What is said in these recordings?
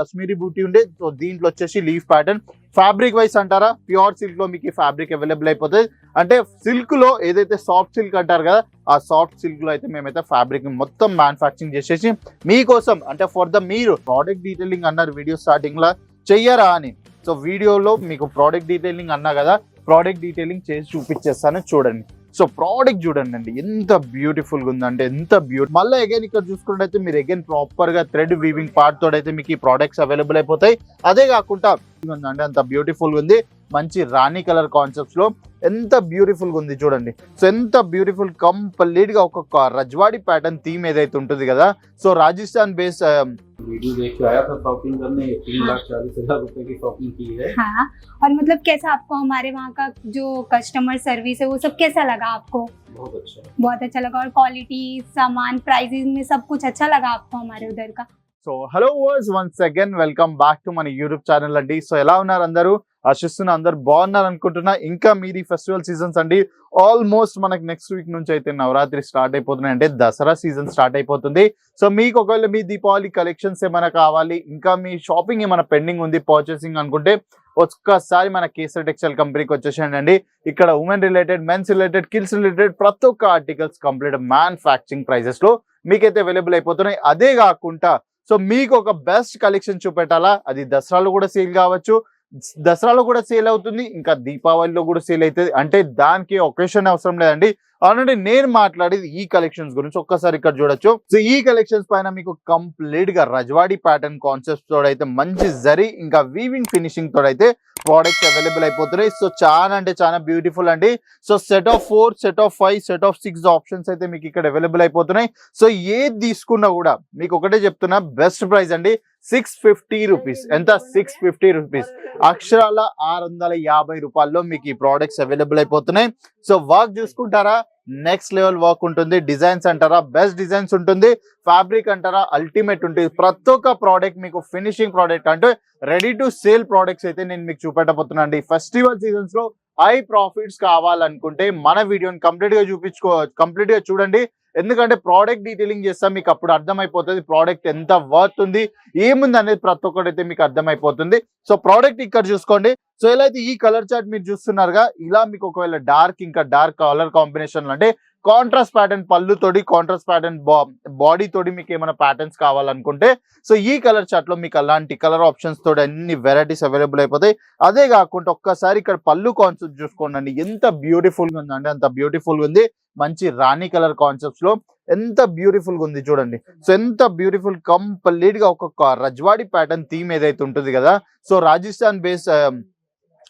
కాశ్మీరీ బూటీ ఉండే. సో దీంట్లో వచ్చేసి లీఫ్ ప్యాటర్న్. ఫ్యాబ్రిక్ వైస్ అంటారా? ప్యూర్ సిల్క్లో మీకు ఫ్యాబ్రిక్ అవైలబుల్ అయిపోతుంది. అంటే సిల్క్లో ఏదైతే సాఫ్ట్ సిల్క్ అంటారు కదా ఆ సాఫ్ట్ సిల్క్లో అయితే మేమైతే ఫ్యాబ్రిక్ మొత్తం మ్యానుఫాక్చరింగ్ చేసేసి మీకోసం అంటే ఫర్ ద మీరు ప్రోడక్ట్ డీటెయిలింగ్ అన్నారు వీడియో స్టార్టింగ్ లా చెయ్యరా అని. సో వీడియోలో మీకు ప్రోడక్ట్ డీటెయిలింగ్ అన్నా కదా ప్రోడక్ట్ డీటెయిలింగ్ చేసి చూపించేస్తాను చూడండి. సో ప్రోడక్ట్ చూడండి అండి ఎంత బ్యూటిఫుల్గా ఉందంటే ఎంత బ్యూటి మళ్ళీ అగైన్ ఇక్కడ చూసుకున్నట్టయితే మీరు అగైన్ ప్రాపర్గా థ్రెడ్ వీవింగ్ పార్ట్ తోడైతే అయితే మీకు ఈ ప్రోడక్ట్స్ అవైలబుల్ అయిపోతాయి. అదే కాకుండా ఉందండి అంత బ్యూటిఫుల్గా ఉంది. మంచి రాణి కలర్ కాన్సెప్ట్స్ లో ఎంత బ్యూటిఫుల్ గా ఉంది చూడండి సో ఎంత బ్యూటిఫుల్ కంప్లీట్ గా ఒక రజ్వాడి ప్యాటర్న్ థీమ్ ఏదైతే ఉంటుంది కదా సో రాజస్థాన్ బేస్ वीडियो देख के आया था शॉपिंग करने तीन लाख चालीस हजार रुपए की शॉपिंग की है हाँ और मतलब कैसा आपको हमारे वहाँ का जो कस्टमर सर्विस है वो सब कैसा लगा आपको बहुत अच्छा है बहुत अच्छा लगा और क्वालिटी सामान प्राइसेस में सब कुछ अच्छा लगा आपको हमारे उधर का so hello verse once again welcome back to మన యూట్యూబ్ ఛానల్ అండి సో ఎలా ఉన్నారు అందరూ ఆశిస్తున్న అందరు బాగున్నారు అనుకుంటున్నా ఇంకా మీది ఫెస్టివల్ సీజన్స్ అండి. ఆల్మోస్ట్ మనకి నెక్స్ట్ వీక్ నుంచి అయితే నవరాత్రి స్టార్ట్ అయిపోతున్నాయి. అంటే దసరా సీజన్ స్టార్ట్ అయిపోతుంది. సో మీకు ఒకవేళ మీ దీపావళి కలెక్షన్స్ ఏమైనా కావాలి ఇంకా మీ షాపింగ్ ఏమైనా పెండింగ్ ఉంది పర్చేసింగ్ అనుకుంటే ఒక్కసారి మన కేసర్ టెక్స్టైల్ కంపెనీకి వచ్చేసేయండి. అండి ఇక్కడ ఉమెన్ రిలేటెడ్ మెన్స్ రిలేటెడ్ కిల్స్ రిలేటెడ్ ప్రతి ఒక్క ఆర్టికల్స్ కంప్లీట్ మ్యానుఫ్యాక్చరింగ్ ప్రైజెస్లో మీకైతే అవైలబుల్ అయిపోతున్నాయి. అదే కాకుండా సో మీకు ఒక బెస్ట్ కలెక్షన్ చూపెట్టాలా? అది దసరాలో కూడా సేల్ కావచ్చు. దసరాలో కూడా సేల్ అవుతుంది ఇంకా దీపావళిలో కూడా సేల్ అవుతుంది. అంటే దానికి ఒకేషన్ అవసరం లేదండి. ఆల్రెడీ నేను మాట్లాడేది ఈ కలెక్షన్స్ గురించి ఒక్కసారి ఇక్కడ చూడొచ్చు. సో ఈ కలెక్షన్స్ పైన మీకు కంప్లీట్గా రజవాడి ప్యాటర్న్ కాన్సెప్ట్ తోడైతే మంచి జరి ఇంకా వీవింగ్ ఫినిషింగ్ తోడైతే ప్రోడక్ట్స్ అవైలబుల్ అయిపోతున్నాయి. సో చాలా అంటే చాలా బ్యూటిఫుల్ అండి. So set of four set of five set of six options అయితే మీకు ఇక్కడ అవైలబుల్ అయిపోతున్నాయి. సో ఏది తీసుకున్నా కూడా మీకు ఒకటే చెప్తున్నా బెస్ట్ ప్రైస్ అండి. సిక్స్ ఫిఫ్టీ రూపీస్ ఎంత? సిక్స్ ఫిఫ్టీ రూపీస్ అక్షరాల ఆరు వందల యాభై రూపాయల్లో మీకు ఈ ప్రోడక్ట్స్ అవైలబుల్ అయిపోతున్నాయి. సో వర్క్ చూసుకుంటారా? నెక్స్ట్ లెవెల్ వర్క్ ఉంటుంది. డిజైన్స్ అంటారా? బెస్ట్ డిజైన్స్ ఉంటుంది. ఫ్యాబ్రిక్ అంటారా? అల్టిమేట్ ఉంటుంది. ప్రతి ఒక్క ప్రోడక్ట్ మీకు ఫినిషింగ్ ప్రోడక్ట్ అంటే రెడీ టు సేల్ ప్రోడక్ట్స్ అయితే నేను మీకు చూపెట్టబోతున్నా అండి. ఫెస్టివల్ సీజన్స్లో హై ప్రాఫిట్స్ కావాలనుకుంటే మన వీడియోని కంప్లీట్గా చూపించుకో కంప్లీట్గా చూడండి. ఎందుకంటే ప్రోడక్ట్ డీటెయిలింగ్ చేస్తాం మీకు అప్పుడు అర్థమైపోతుంది ప్రోడక్ట్ ఎంత వర్త్ ఉంది ఏముంది అనేది ప్రతి ఒక్కటైతే మీకు అర్థమైపోతుంది. సో ప్రోడక్ట్ ఇక్కడ చూసుకోండి. సో ఎలా అయితే ఈ కలర్ చార్ట్ మీరు చూస్తున్నారుగా ఇలా మీకు ఒకవేళ డార్క్ ఇంకా డార్క్ కలర్ కాంబినేషన్ అంటే కాంట్రాస్ట్ ప్యాటర్న్ పళ్ళు తోడి కాంట్రాస్ట్ ప్యాటర్న్ బాడీ తోడి మీకు ఏమైనా ప్యాటర్న్స్ కావాలనుకుంటే సో ఈ కలర్ చార్ట్లో మీకు అలాంటి కలర్ ఆప్షన్స్ తోటి అన్ని వెరైటీస్ అవైలబుల్ అయిపోతాయి. అదే కాకుండా ఒక్కసారి ఇక్కడ పళ్ళు కాన్సెప్ట్ చూసుకోండి. ఎంత బ్యూటిఫుల్గా ఉందండి అంత బ్యూటిఫుల్గా ఉంది. మంచి రాణి కలర్ కాన్సెప్ట్స్లో ఎంత బ్యూటిఫుల్గా ఉంది చూడండి. సో ఎంత బ్యూటిఫుల్ కంప్లీట్గా ఒక రజ్వాడి ప్యాటర్న్ థీమ్ ఏదైతే ఉంటుంది కదా so Rajasthan base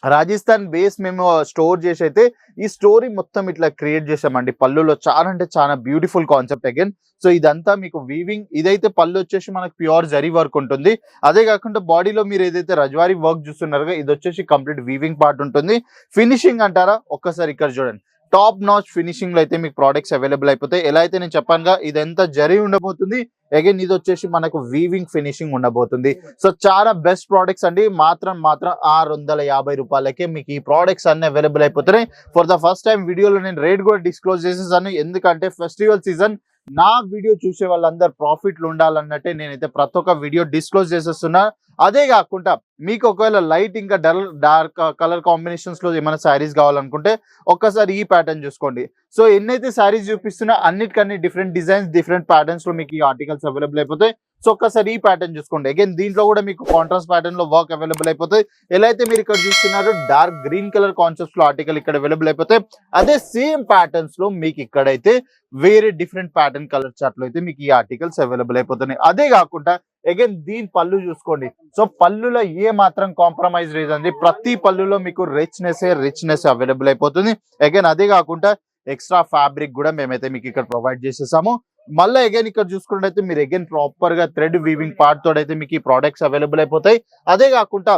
Rajasthan base మేము స్టోర్ చేసి అయితే ఈ స్టోరీ మొత్తం ఇట్లా క్రియేట్ చేసామండి పళ్ళులో చాలా అంటే చాలా బ్యూటిఫుల్ కాన్సెప్ట్ అగైన్ సో ఇదంతా మీకు వీవింగ్ ఇదైతే పళ్ళు వచ్చేసి మనకు ప్యూర్ జరీ వర్క్ ఉంటుంది. అదే కాకుండా బాడీలో మీరు ఏదైతే రజవారీ వర్క్ చూస్తున్నారో ఇది వచ్చేసి కంప్లీట్ వీవింగ్ పార్ట్ ఉంటుంది. ఫినిషింగ్ అంటారా? ఒక్కసారి ఇక్కడ చూడండి. టాప్ నాచ్ ఫినిషింగ్లో అయితే మీకు ప్రోడక్ట్స్ అవైలబుల్ అయిపోతాయి. ఎలా అయితే నేను చెప్పానుగా ఇదంతా జరి ఉండబోతుంది. అగైన్ ఇది వచ్చేసి మనకు వీవింగ్ ఫినిషింగ్ ఉండబోతుంది. సో చాలా బెస్ట్ ప్రోడక్ట్స్ అండి. మాత్రం మాత్రం ఆరు వందల యాభై రూపాయలకే మీకు ఈ ప్రోడక్ట్స్ అన్ని అవైలబుల్ అయిపోతున్నాయి. ఫర్ ద ఫస్ట్ టైం వీడియోలో నేను రేట్ కూడా డిస్క్లోజ్ చేసేసాను. ఎందుకంటే ఫెస్టివల్ సీజన్ నా వీడియో చూసే వాళ్ళందరూ ప్రాఫిట్లు ఉండాలన్నట్టే నేనైతే ప్రతి ఒక్క వీడియో డిస్క్లోజ్ చేసేస్తున్నా. అదే కాకుండా మీకు ఒకవేళ లైట్ ఇంకా డల్ డార్క్ కలర్ కాంబినేషన్స్లో ఏమైనా శారీస్ కావాలనుకుంటే ఒక్కసారి ఈ ప్యాటర్న్ చూసుకోండి. సో ఎన్నైతే శారీస్ చూపిస్తున్నా అన్నిటికన్నీ డిఫరెంట్ డిజైన్స్ డిఫరెంట్ ప్యాటర్న్స్లో మీకు ఈ ఆర్టికల్స్ అవైలబుల్ అయిపోతాయి. సో ఒక్కసారి ఈ ప్యాటర్న్ చూసుకోండి. అగైన్ దీంట్లో కూడా మీకు కాంట్రాస్ట్ ప్యాటర్న్లో వర్క్ అవైలబుల్ అయిపోతాయి. ఎలా అయితే మీరు ఇక్కడ చూస్తున్నారు డార్క్ గ్రీన్ కలర్ కాన్సెప్ట్స్లో ఆర్టికల్ ఇక్కడ అవైలబుల్ అయిపోతాయి. అదే సేమ్ ప్యాటర్న్స్లో మీకు ఇక్కడైతే వేరే డిఫరెంట్ ప్యాటర్న్ కలర్ చార్ట్లో అయితే మీకు ఈ ఆర్టికల్స్ అవైలబుల్ అయిపోతున్నాయి. అదే కాకుండా అగైన్ దీని పళ్ళు చూసుకోండి. సో పళ్ళులో ఏ మాత్రం కాంప్రమైజ్ లేదండి ప్రతి పళ్ళులో మీకు రిచ్నెస్ రిచ్నెస్ అవైలబుల్ అయిపోతుంది. అగైన్ అదే కాకుండా ఎక్స్ట్రా ఫ్యాబ్రిక్ కూడా మేమైతే మీకు ఇక్కడ ప్రొవైడ్ చేసేసాము. మళ్ళీ అగైన్ ఇక్కడ చూసుకున్నట్టయితే మీరు అగైన్ ప్రాపర్గా థ్రెడ్ వీవింగ్ పార్ట్ తోడైతే మీకు ఈ ప్రోడక్ట్స్ అవైలబుల్ అయిపోతాయి. అదే కాకుండా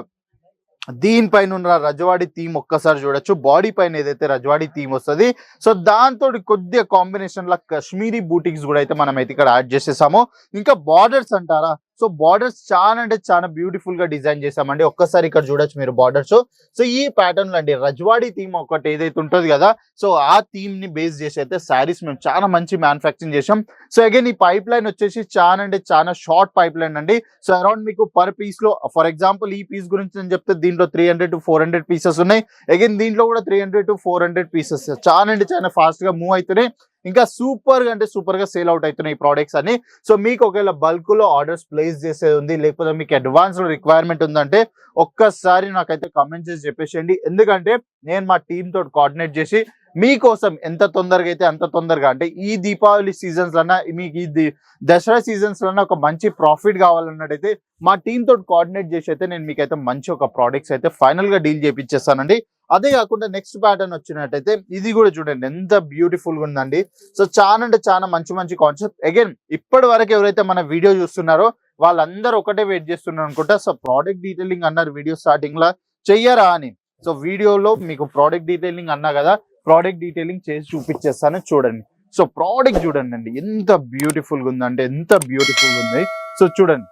దీనిపైన ఉన్న రజవాడి థీమ్ ఒక్కసారి చూడొచ్చు. బాడీ పైన ఏదైతే రజవాడి థీమ్ వస్తుంది సో దాంతో కొద్దిగా కాంబినేషన్ లా కాశ్మీరీ బూటిక్స్ కూడా అయితే మనం అయితే ఇక్కడ యాడ్ చేసేసాము. ఇంకా బార్డర్స్ అంటారా? సో బార్డర్స్ చాలా అంటే చాలా బ్యూటిఫుల్గా డిజైన్ చేసామండి ఒక్కసారి ఇక్కడ చూడొచ్చు మీరు బార్డర్స్ సో ఈ ప్యాటర్న్ అండి రజ్వాడి థీమ్ ఒకటి ఏదైతే ఉంటుంది కదా సో ఆ థీమ్ని బేస్ చేసి అయితే శారీస్ మేము చాలా మంచి మ్యానుఫాక్చరింగ్ చేసాం సో అగైన్ ఈ పైప్ లైన్ వచ్చేసి చాలా అంటే చాలా షార్ట్ పైప్ లైన్ అండి. సో అరౌండ్ మీకు పర్ పీస్లో ఫర్ ఎగ్జాంపుల్ ఈ పీస్ గురించి నేను చెప్తే దీంట్లో three hundred to four hundred pieces ఉన్నాయి. అగైన్ దీంట్లో కూడా three hundred to four hundred pieces చాలా అంటే చాలా ఫాస్ట్గా మూవ్ అవుతున్నాయి ఇంకా సూపర్ అంటే సూపర్గా సేల్ అవుట్ అవుతున్నాయి ఈ ప్రోడక్ట్స్ అని సో మీకు ఒకవేళ బల్క్లో ఆర్డర్స్ ప్లేస్ చేసేది ఉంది లేకపోతే మీకు అడ్వాన్స్లో రిక్వైర్మెంట్ ఉందంటే ఒక్కసారి నాకైతే కమెంట్ చేసి చెప్పేసేయండి. ఎందుకంటే నేను మా టీమ్ తోటి కోఆర్డినేట్ చేసి మీకోసం ఎంత తొందరగా అయితే అంత తొందరగా అంటే ఈ దీపావళి సీజన్స్ లన్నా మీకు ఈ దసరా సీజన్స్ లన్నా ఒక మంచి ప్రాఫిట్ కావాలన్నట్టయితే మా టీమ్ తోటి కోఆర్డినేట్ చేసి అయితే నేను మీకైతే మంచి ఒక ప్రోడక్ట్స్ అయితే ఫైనల్గా డీల్ చేపించేస్తానండి అదే కాకుండా నెక్స్ట్ ప్యాటర్న్ వచ్చినట్టయితే ఇది కూడా చూడండి ఎంత బ్యూటిఫుల్గా ఉందండి. సో చాలా అంటే చాలా మంచి మంచి కాన్సెప్ట్ అగైన్ ఇప్పటి వరకు ఎవరైతే మన వీడియో చూస్తున్నారో వాళ్ళందరూ ఒకటే వెయిట్ చేస్తున్నారు అనుకుంటా. సో ప్రోడక్ట్ డీటెయిలింగ్ అన్నారు వీడియో స్టార్టింగ్ లా. చెయ్యరా అని. సో వీడియోలో మీకు ప్రోడక్ట్ డీటెయిలింగ్ అన్నా కదా ప్రోడక్ట్ డీటెయిలింగ్ చేసి చూపించేస్తాను చూడండి. సో ప్రోడక్ట్ చూడండి అండి ఎంత బ్యూటిఫుల్గా ఉందంటే ఎంత బ్యూటిఫుల్ ఉంది. సో చూడండి.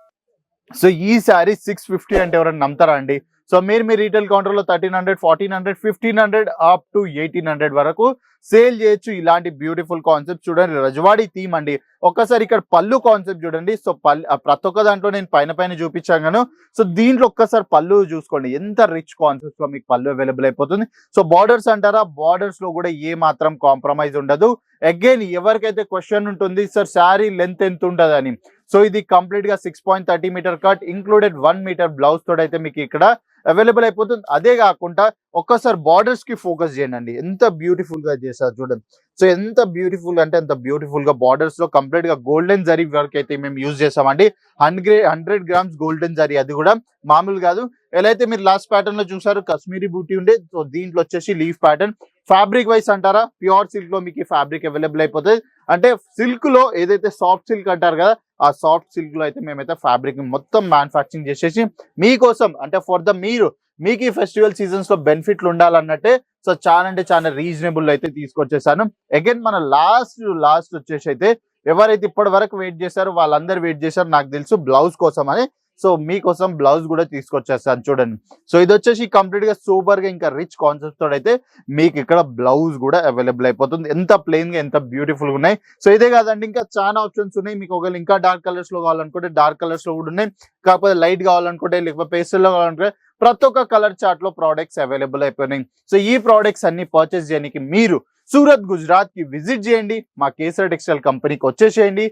సో ఈ శారీ సిక్స్ ఫిఫ్టీ అంటే ఎవరైనా నమ్ముతారా అండి? సో మీరు మీ రీటైల్ కౌంటర్లో thirteen hundred fourteen hundred fifteen hundred up to eighteen hundred వరకు సేల్ చేయొచ్చు. ఇలాంటి బ్యూటిఫుల్ కాన్సెప్ట్ చూడండి. రజవాడి థీమ్ అండి. ఒక్కసారి ఇక్కడ పళ్ళు కాన్సెప్ట్ చూడండి. సో పళ్ళు ప్రతి ఒక్క దాంట్లో నేను పైన పైన చూపించాను గాను. సో దీంట్లో ఒక్కసారి పళ్ళు చూసుకోండి. ఎంత రిచ్ కాన్సెప్ట్లో మీకు పళ్ళు అవైలబుల్ అయిపోతుంది. సో బార్డర్స్ అంటారా? బార్డర్స్లో కూడా ఏ మాత్రం కాంప్రమైజ్ ఉండదు. అగైన్ ఎవరికైతే క్వశ్చన్ ఉంటుంది సార్ శారీ లెంత్ ఎంత ఉంటుంది అని సో ఇది కంప్లీట్గా six point thirty meter cut included one meter blouse తోటి అయితే మీకు ఇక్కడ అవైలబుల్ అయిపోతుంది. అదే కాకుండా ఒక్కసారి బార్డర్స్కి ఫోకస్ చేయండి. ఎంత బ్యూటిఫుల్గా చేశారు చూడండి. సో ఎంత బ్యూటిఫుల్ అంటే ఎంత బ్యూటిఫుల్గా బార్డర్స్లో కంప్లీట్గా గోల్డెన్ జరీ వర్క్ అయితే మేము యూజ్ చేసామండి hundred hundred grams golden zari అది కూడా మామూలు కాదు. ఎలా అయితే మీరు లాస్ట్ ప్యాటర్న్లో చూసారు కాశ్మీరీ బూటీ ఉండే సో దీంట్లో వచ్చేసి లీఫ్ ప్యాటర్న్ ఫ్యాబ్రిక్ వైస్ అంటారా? ప్యూర్ సిల్క్లో మీకు ఫ్యాబ్రిక్ అవైలబుల్ అయిపోతుంది. అంటే సిల్క్లో ఏదైతే సాఫ్ట్ సిల్క్ అంటారు కదా ఆ సాఫ్ట్ సిల్క్లో అయితే మేమైతే ఫ్యాబ్రిక్ మొత్తం మ్యానుఫాక్చరింగ్ చేసేసి మీకోసం అంటే ఫర్ ద మీరు మీకు ఈ ఫెస్టివల్ సీజన్స్లో బెనిఫిట్లు ఉండాలన్నట్టే సో చాలా అంటే చాలా రీజనబుల్ అయితే తీసుకొచ్చేసాను. అగైన్ మన లాస్ట్ లాస్ట్ వచ్చేసి అయితే ఎవరైతే ఇప్పటి వరకు వెయిట్ చేశారో వాళ్ళందరూ వెయిట్ చేశారు నాకు తెలుసు బ్లౌజ్ కోసం అని. సో మీకోసం బ్లౌజ్ కూడా తీసుకొచ్చేస్తాను చూడండి. సో ఇది వచ్చేసి కంప్లీట్గా సూపర్గా ఇంకా రిచ్ కాన్సెప్ట్ తోటి అయితే మీకు ఇక్కడ బ్లౌజ్ కూడా అవైలబుల్ అయిపోతుంది. ఎంత ప్లెయిన్గా ఎంత బ్యూటిఫుల్గా ఉన్నాయి. సో ఇదే కాదండి ఇంకా చాలా ఆప్షన్స్ ఉన్నాయి. మీకు ఒకవేళ ఇంకా డార్క్ కలర్స్లో కావాలనుకుంటే డార్క్ కలర్స్లో కూడా ఉన్నాయి. కాకపోతే లైట్ కావాలనుకుంటే లేకపోతే పేస్టల్లో కావాలనుకుంటే ప్రతి ఒక్క కలర్ చార్ట్లో ప్రోడక్ట్స్ అవైలబుల్ అయిపోయినాయి. సో ఈ ప్రోడక్ట్స్ అన్ని పర్చేస్ చేయడానికి మీరు సూరత్ గుజరాత్కి విజిట్ చేయండి. మా కేసర్ టెక్స్టైల్ కంపెనీకి వచ్చేసేయండి.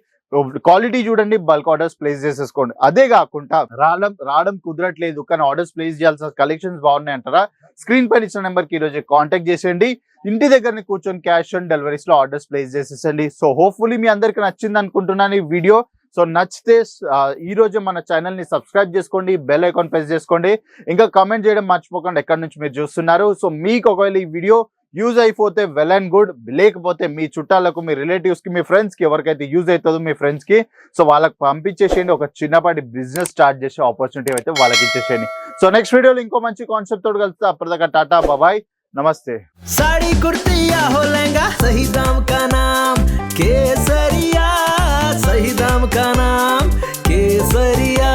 క్వాలిటీ చూడండి బల్క్ ఆర్డర్స్ ప్లేస్ చేసేసుకోండి. అదే కాకుండా రావడం రావడం కుదరట్లేదు కానీ ఆర్డర్స్ ప్లేస్ చేయాల్సిన కలెక్షన్స్ బాగున్నాయి అంటారా స్క్రీన్ పైన ఇచ్చిన నెంబర్కి ఈరోజు ఈ రోజు కాంటాక్ట్ చేసేయండి. ఇంటి దగ్గరని కూర్చొని క్యాష్ ఆన్ డెలివరీస్లో ఆర్డర్స్ ప్లేస్ చేసేసండి సో హోప్ఫుల్లీ మీ అందరికీ నచ్చింది అనుకుంటున్నాను ఈ వీడియో. సో నచ్చితే ఈరోజు ఈ మన ఛానల్ని సబ్స్క్రైబ్ చేసుకోండి బెల్ ఐకాన్ ప్రెస్ చేసుకోండి. ఇంకా కామెంట్ చేయడం మర్చిపోకండి ఎక్కడి నుంచి మీరు చూస్తున్నారు. సో మీకు ఒకవేళ ఈ వీడియో యూజ్ అయిపోతే వెల్ అండ్ గుడ్ లేకపోతే మీ చుట్టాలకు మీ రిలేటివ్స్కి మీ ఫ్రెండ్స్కి ఎవరికైతే యూజ్ అవుతుందో మీ ఫ్రెండ్స్కి సో వాళ్ళకి పంపించేసేయండి. ఒక చిన్నపాటి బిజినెస్ స్టార్ట్ చేసే ఆపర్చునిటీ అయితే వాళ్ళకి ఇచ్చేసేయండి. సో నెక్స్ట్ వీడియోలో ఇంకో మంచి కాన్సెప్ట్ తోటి కలిస్తే. అప్పటిదాకా టాటా బాబాయ్ నమస్తే. సాడీ కుర్తియా కేసరియా కేసరియా